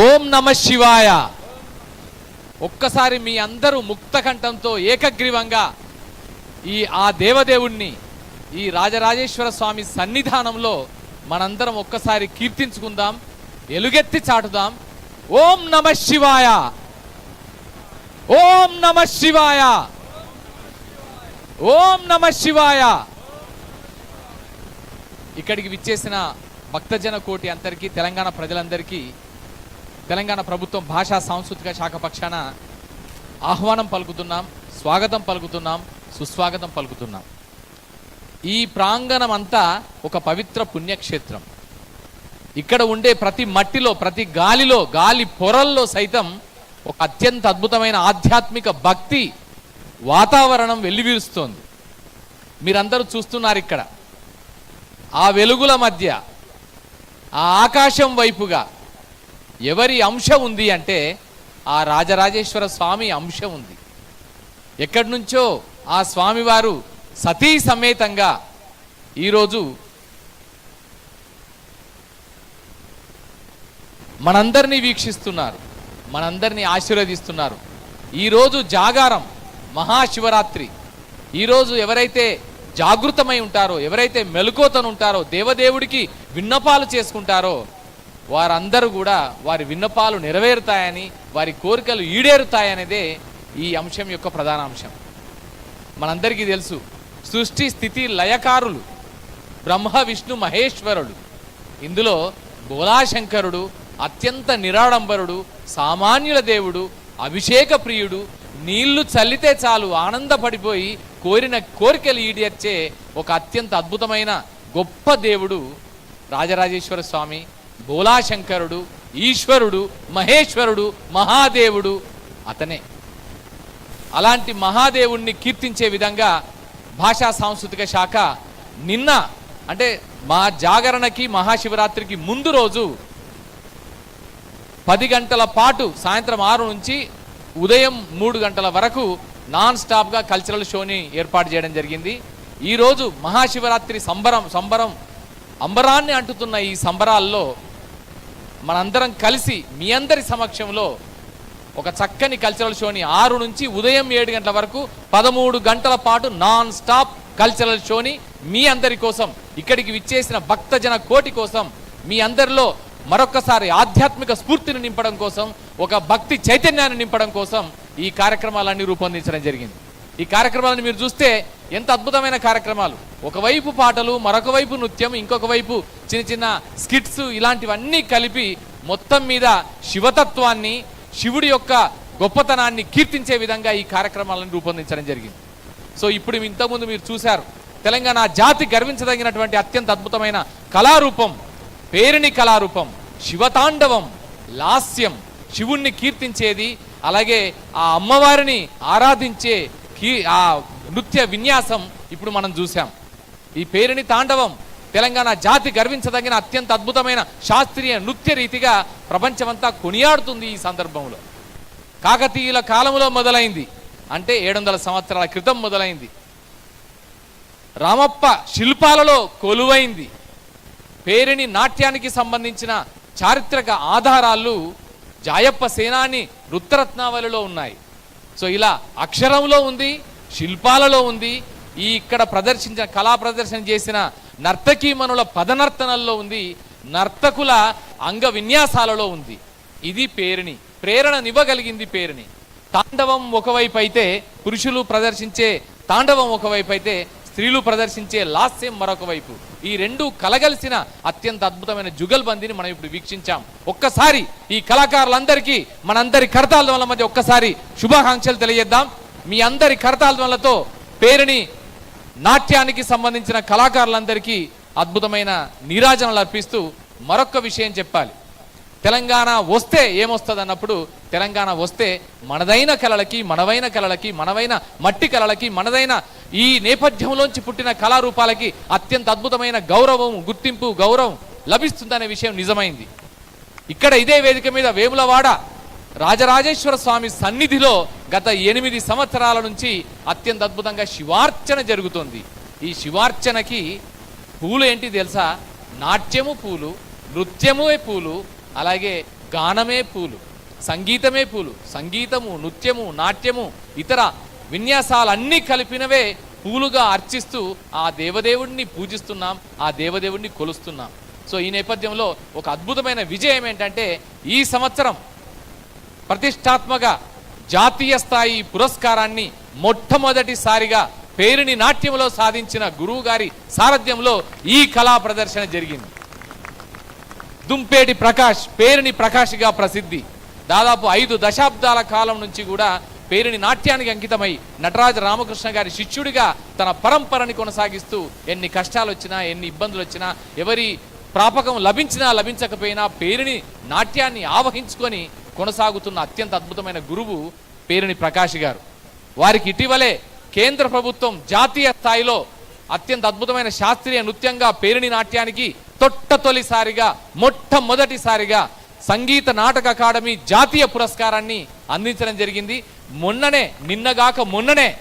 ఓం నమ శివాయ. ఒక్కసారి మీ అందరూ ముక్తకంఠంతో ఏకగ్రీవంగా ఈ ఆ దేవదేవుణ్ణి ఈ రాజరాజేశ్వర స్వామి సన్నిధానంలో మనందరం ఒక్కసారి కీర్తించుకుందాం ఎలుగెత్తి చాటుదాం. ఓం నమ శివాయ. ఓం నమ శివాయ. ఓం నమ శివాయ. ఇక్కడికి విచ్చేసిన భక్తజన కోటి అందరికీ తెలంగాణ ప్రజలందరికీ తెలంగాణ ప్రభుత్వం భాషా సాంస్కృతిక శాఖ పక్షాన ఆహ్వానం పలుకుతున్నాం స్వాగతం పలుకుతున్నాం సుస్వాగతం పలుకుతున్నాం. ఈ ప్రాంగణం అంతా ఒక పవిత్ర పుణ్యక్షేత్రం. ఇక్కడ ఉండే ప్రతి మట్టిలో ప్రతి గాలిలో గాలి పొరల్లో సైతం ఒక అత్యంత అద్భుతమైన ఆధ్యాత్మిక భక్తి వాతావరణం వెల్లివిరుస్తోంది. మీరందరూ చూస్తున్నారు ఇక్కడ. ఆ వెలుగుల మధ్య ఆ ఆకాశం వైపుగా ఎవరి అంశ ఉంది అంటే ఆ రాజరాజేశ్వర స్వామి అంశ ఉంది. ఎక్కడి నుంచో ఆ స్వామివారు సతీ సమేతంగా ఈరోజు మనందరినీ వీక్షిస్తున్నారు మనందరినీ ఆశీర్వదిస్తున్నారు. ఈరోజు జాగారం మహాశివరాత్రి. ఈరోజు ఎవరైతే జాగృతమై ఉంటారో ఎవరైతే మెలకువతను ఉంటారో దేవదేవుడికి విన్నపాలు చేసుకుంటారో వారందరూ కూడా వారి విన్నపాలు నెరవేరుతాయని వారి కోరికలు ఈడేరుతాయనేదే ఈ అంశం యొక్క ప్రధాన అంశం. మనందరికీ తెలుసు సృష్టి స్థితి లయకారులు బ్రహ్మ విష్ణు మహేశ్వరుడు. ఇందులో బోలాశంకరుడు అత్యంత నిరాడంబరుడు సామాన్యుల దేవుడు అభిషేక ప్రియుడు నీళ్ళు చల్లితే చాలు ఆనందపడిపోయి కోరిన కోరికలు ఈడేర్చే ఒక అత్యంత అద్భుతమైన గొప్ప దేవుడు రాజరాజేశ్వర స్వామి. బోలాశంకరుడు ఈశ్వరుడు మహేశ్వరుడు మహాదేవుడు అతనే. అలాంటి మహాదేవుణ్ణి కీర్తించే విధంగా భాషా సాంస్కృతిక శాఖ నిన్న అంటే మా జాగరణకి మహాశివరాత్రికి ముందు రోజు పది గంటల పాటు సాయంత్రం ఆరు నుంచి ఉదయం మూడు గంటల వరకు నాన్ స్టాప్గా కల్చరల్ షోని ఏర్పాటు చేయడం జరిగింది. ఈరోజు మహాశివరాత్రి సంబరం సంబరం అంబరాన్ని అంటుతున్న ఈ సంబరాల్లో మనందరం కలిసి మీ అందరి సమక్షంలో ఒక చక్కని కల్చరల్ షోని ఆరు నుంచి ఉదయం ఏడు గంటల వరకు పదమూడు గంటల పాటు నాన్ స్టాప్ కల్చరల్ షోని మీ అందరి కోసం ఇక్కడికి విచ్చేసిన భక్తజన కోటి కోసం మీ అందరిలో మరొక్కసారి ఆధ్యాత్మిక స్ఫూర్తిని నింపడం కోసం ఒక భక్తి చైతన్యాన్ని నింపడం కోసం ఈ కార్యక్రమాలన్నీ రూపొందించడం జరిగింది. ఈ కార్యక్రమాలను మీరు చూస్తే ఎంత అద్భుతమైన కార్యక్రమాలు. ఒకవైపు పాటలు మరొక వైపు నృత్యం ఇంకొక వైపు చిన్న చిన్న స్కిట్స్ ఇలాంటివన్నీ కలిపి మొత్తం మీద శివతత్వాన్ని శివుడి యొక్క గొప్పతనాన్ని కీర్తించే విధంగా ఈ కార్యక్రమాలను రూపొందించడం జరిగింది. సో ఇప్పుడు ఇంతకుముందు మీరు చూశారు తెలంగాణ జాతి గర్వించదగినటువంటి అత్యంత అద్భుతమైన కళారూపం పేరిణి కళారూపం శివతాండవం లాస్యం శివుణ్ణి కీర్తించేది అలాగే ఆ అమ్మవారిని ఆరాధించే కీ ఆ నృత్య విన్యాసం ఇప్పుడు మనం చూసాం ఈ పేరుని తాండవం తెలంగాణ జాతి గర్వించదగిన అత్యంత అద్భుతమైన శాస్త్రీయ నృత్య రీతిగా ప్రపంచమంతా కొనియాడుతుంది ఈ సందర్భంలో. కాకతీయుల కాలంలో మొదలైంది. అంటే ఏడు వందల సంవత్సరాల క్రితం మొదలైంది. రామప్ప శిల్పాలలో కొలువైంది. పేరిని నాట్యానికి సంబంధించిన చారిత్రక ఆధారాలు జాయప్ప సేనాని వృత్తరత్నావళిలో ఉన్నాయి. సో ఇలా అక్షరంలో ఉంది శిల్పాలలో ఉంది ఈ ఇక్కడ ప్రదర్శించిన కళా ప్రదర్శన చేసిన నర్తకీమణుల పదనర్తనల్లో ఉంది నర్తకుల అంగ విన్యాసాలలో ఉంది. ఇది పేరుని ప్రేరణనివ్వగలిగింది పేరుని. తాండవం ఒకవైపు అయితే పురుషులు ప్రదర్శించే తాండవం ఒకవైపు అయితే స్త్రీలు ప్రదర్శించే లాస్యం మరొక వైపు. ఈ రెండు కలగలిసిన అత్యంత అద్భుతమైన జుగల్బందీని మనం ఇప్పుడు వీక్షించాం. ఒక్కసారి ఈ కళాకారులందరికీ మనందరి కరతాల వల్ల మధ్య ఒక్కసారి శుభాకాంక్షలు తెలియజేద్దాం. మీ అందరి కరతాల వల్లతో పేరుని నాట్యానికి సంబంధించిన కళాకారులందరికీ అద్భుతమైన నీరాజనలు అర్పిస్తూ మరొక విషయం చెప్పాలి. తెలంగాణ వస్తే ఏమొస్తుంది అన్నప్పుడు తెలంగాణ వస్తే మనదైన కళలకి మనవైన కళలకి మనవైన మట్టి కళలకి మనదైన ఈ నేపథ్యంలోంచి పుట్టిన కళారూపాలకి అత్యంత అద్భుతమైన గౌరవం గుర్తింపు గౌరవం లభిస్తుందనే విషయం నిజమైంది. ఇక్కడ ఇదే వేదిక మీద వేములవాడ రాజరాజేశ్వర స్వామి సన్నిధిలో గత ఎనిమిది సంవత్సరాల నుంచి అత్యంత అద్భుతంగా శివార్చన జరుగుతుంది. ఈ శివార్చనకి పూలు ఏంటి తెలుసా? నాట్యము పూలు నృత్యమే పూలు అలాగే గానమే పూలు సంగీతమే పూలు సంగీతము నృత్యము నాట్యము ఇతర విన్యాసాలన్నీ కలిపినవే పూలుగా అర్చిస్తూ ఆ దేవదేవుడిని పూజిస్తున్నాం ఆ దేవదేవుడిని కొలుస్తున్నాం. సో ఈ నేపథ్యంలో ఒక అద్భుతమైన విజయం ఏంటంటే ఈ సంవత్సరం ప్రతిష్టాత్మక జాతీయ స్థాయి పురస్కారాన్ని మొట్టమొదటిసారిగా పేరుని నాట్యంలో సాధించిన గురువు గారి సారథ్యంలో ఈ కళా ప్రదర్శన జరిగింది. దుంపేటి ప్రకాష్ పేరుని ప్రకాష్గా ప్రసిద్ధి. దాదాపు ఐదు దశాబ్దాల కాలం నుంచి కూడా పేరుని నాట్యానికి అంకితమై నటరాజ రామకృష్ణ గారి శిష్యుడిగా తన పరంపరని కొనసాగిస్తూ ఎన్ని కష్టాలు వచ్చినా ఎన్ని ఇబ్బందులు వచ్చినా ఎవరి ప్రాపకం లభించినా లభించకపోయినా పేరుని నాట్యాన్ని ఆవహించుకొని కొనసాగుతున్న అత్యంత అద్భుతమైన గురువు పేరుని ప్రకాష్ గారు. వారికి ఇటీవలే కేంద్ర ప్రభుత్వం జాతీయ స్థాయిలో అత్యంత అద్భుతమైన శాస్త్రీయ నృత్యంగా పేరుని నాట్యానికి తొట్ట తొలిసారిగా మొట్టమొదటిసారిగా సంగీత నాటక అకాడమీ జాతీయ పురస్కారాన్ని అందించడం జరిగింది. మొన్ననే నిన్నగాక మొన్ననే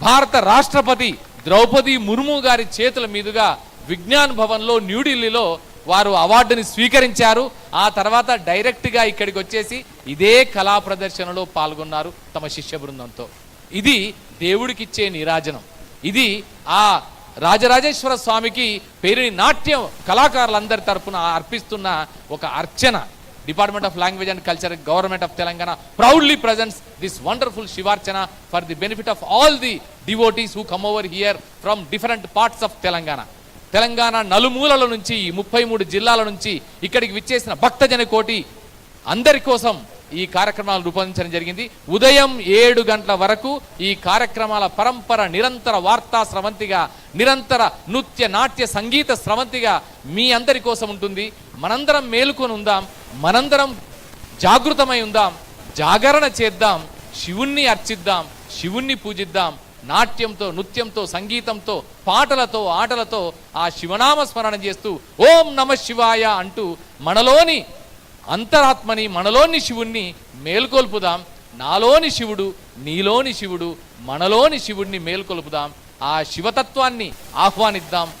భారత రాష్ట్రపతి ద్రౌపది ముర్ము గారి చేతుల మీదుగా విజ్ఞాన్ భవన్లో న్యూఢిల్లీలో వారు అవార్డుని స్వీకరించారు. ఆ తర్వాత డైరెక్ట్గా ఇక్కడికి వచ్చేసి ఇదే కళా ప్రదర్శనలో పాల్గొన్నారు తమ శిష్య బృందంతో. ఇది దేవుడికిచ్చే నిరాజనం. ఇది ఆ రాజరాజేశ్వర స్వామికి పేరుని నాట్యం కళాకారులందరి తరపున అర్పిస్తున్న ఒక అర్చన. Department of language and culture government of Telangana proudly presents this wonderful Shivarchana for the benefit of all the devotees who come over here from different parts of Telangana Telangana నలుమూలల నుంచి ముప్పై మూడు జిల్లాల నుంచి ఇక్కడికి విచ్చేసిన భక్తజన కోటి అందరి కోసం ఈ కార్యక్రమాలు రూపొందించడం జరిగింది. ఉదయం ఏడు గంటల వరకు ఈ కార్యక్రమాల పరంపర నిరంతర వార్తా స్రవంతిగా నిరంతర నృత్య నాట్య సంగీత స్రవంతిగా మీ అందరి కోసం ఉంటుంది. మనందరం మేలుకొని ఉందాం. మనందరం జాగృతమై ఉందాం జాగరణ చేద్దాం శివుణ్ణి అర్చిద్దాం శివుణ్ణి పూజిద్దాం నాట్యంతో నృత్యంతో సంగీతంతో పాటలతో ఆటలతో ఆ శివనామ స్మరణ చేస్తూ ఓం నమ శివాయ అంటూ మనలోని అంతరాత్మని మనలోని శివుణ్ణి మేల్కొల్పుదాం. నాలోని శివుడు నీలోని శివుడు మనలోని శివుణ్ణి మేల్కొల్పుదాం. ఆ శివతత్వాన్ని ఆహ్వానిద్దాం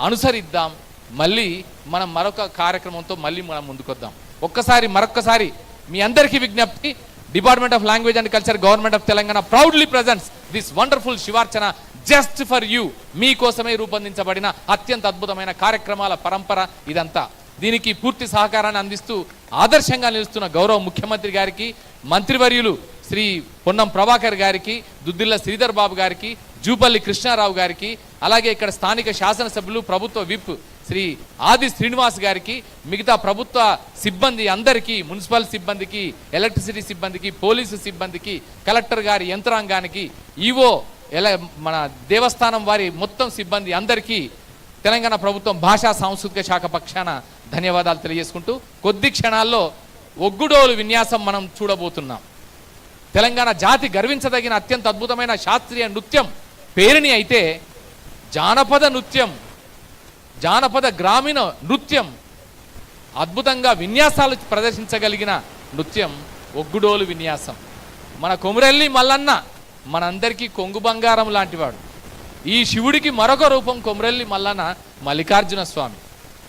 అనుసరిద్దాం. మళ్ళీ మనం మరొక కార్యక్రమంతో మళ్ళీ మనం ముందుకొద్దాం. ఒక్కసారి మరొక్కసారి మీ అందరికీ విజ్ఞప్తి department of language and culture government of Telangana proudly presents this wonderful Shivarchana just for you. మీకోసమే రూపొందించబడిన అత్యంత అద్భుతమైన కార్యక్రమాల పరంపర ఇదంతా. దీనికి పూర్తి సహకారాన్ని అందిస్తూ ఆదర్శంగా నిలుస్తున్న గౌరవ ముఖ్యమంత్రి గారికి మంత్రివర్యులు శ్రీ పొన్నం ప్రభాకర్ గారికి దుద్దిల్ల శ్రీధర్ బాబు గారికి జూపల్లి కృష్ణారావు గారికి అలాగే ఇక్కడ స్థానిక శాసనసభ్యులు ప్రభుత్వ విప్ శ్రీ ఆది శ్రీనివాస్ గారికి మిగతా ప్రభుత్వ సిబ్బంది అందరికీ మున్సిపల్ సిబ్బందికి ఎలక్ట్రిసిటీ సిబ్బందికి పోలీసు సిబ్బందికి కలెక్టర్ గారి యంత్రాంగానికి ఈవో ఎలా మన దేవస్థానం వారి మొత్తం సిబ్బంది అందరికీ తెలంగాణ ప్రభుత్వం భాషా సాంస్కృతిక శాఖ పక్షాన ధన్యవాదాలు తెలియజేసుకుంటూ కొద్ది క్షణాల్లో ఒగ్గుడోలు విన్యాసం మనం చూడబోతున్నాం. తెలంగాణ జాతి గర్వించదగిన అత్యంత అద్భుతమైన శాస్త్రీయ నృత్యం పేరుని అయితే జానపద నృత్యం. జానపద గ్రామీణ నృత్యం అద్భుతంగా విన్యాసాలు ప్రదర్శించగలిగిన నృత్యం ఒగ్గుడోలు విన్యాసం. మన కొమురెల్లి మల్లన్న మనందరికీ కొంగు బంగారం లాంటివాడు. ఈ శివుడికి మరొక రూపం కొమురెల్లి మల్లన్న మల్లికార్జున స్వామి.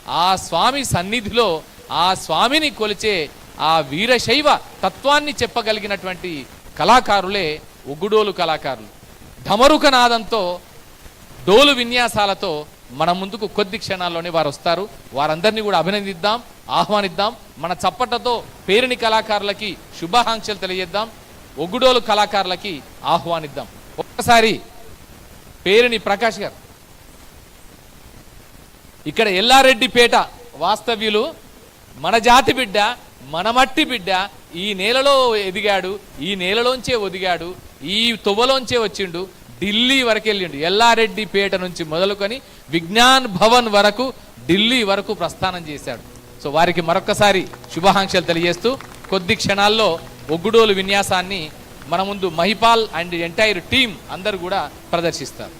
ఆ స్వామి సన్నిధిలో ఆ స్వామిని కొలిచే ఆ వీరశైవ తత్వాన్ని చెప్పగలిగినటువంటి కళాకారులే ఒగ్గుడోలు కళాకారులు. ఢమరుక నాదంతో డోలు విన్యాసాలతో మన ముందుకు కొద్ది క్షణాల్లోనే వారు వస్తారు. వారందరినీ కూడా అభినందిద్దాం ఆహ్వానిద్దాం. మన చప్పటతో పేరుని కళాకారులకి శుభాకాంక్షలు తెలియజేద్దాం. ఒగ్గుడోలు కళాకారులకి ఆహ్వానిద్దాం. ఒక్కసారి పేరుని ప్రకాష్ గారు. ఇక్కడ ఎల్లారెడ్డిపేట వాస్తవ్యులు మన జాతి బిడ్డ మన మట్టి బిడ్డ ఈ నేలలో ఎదిగాడు ఈ నేలలోంచే ఒదిగాడు ఈ తువ్వలోంచే వచ్చిండు ఢిల్లీ వరకు వెళ్ళిండు. ఎల్లారెడ్డిపేట నుంచి మొదలుకొని విజ్ఞాన్ భవన్ వరకు ఢిల్లీ వరకు ప్రస్థానం చేశాడు. సో వారికి మరొకసారి శుభాకాంక్షలు తెలియజేస్తూ కొద్ది క్షణాల్లో ఒగ్గుడోలు విన్యాసాన్ని మన ముందు మహిపాల్ అండ్ ఎంటైర్ టీం అందరు కూడా ప్రదర్శిస్తారు.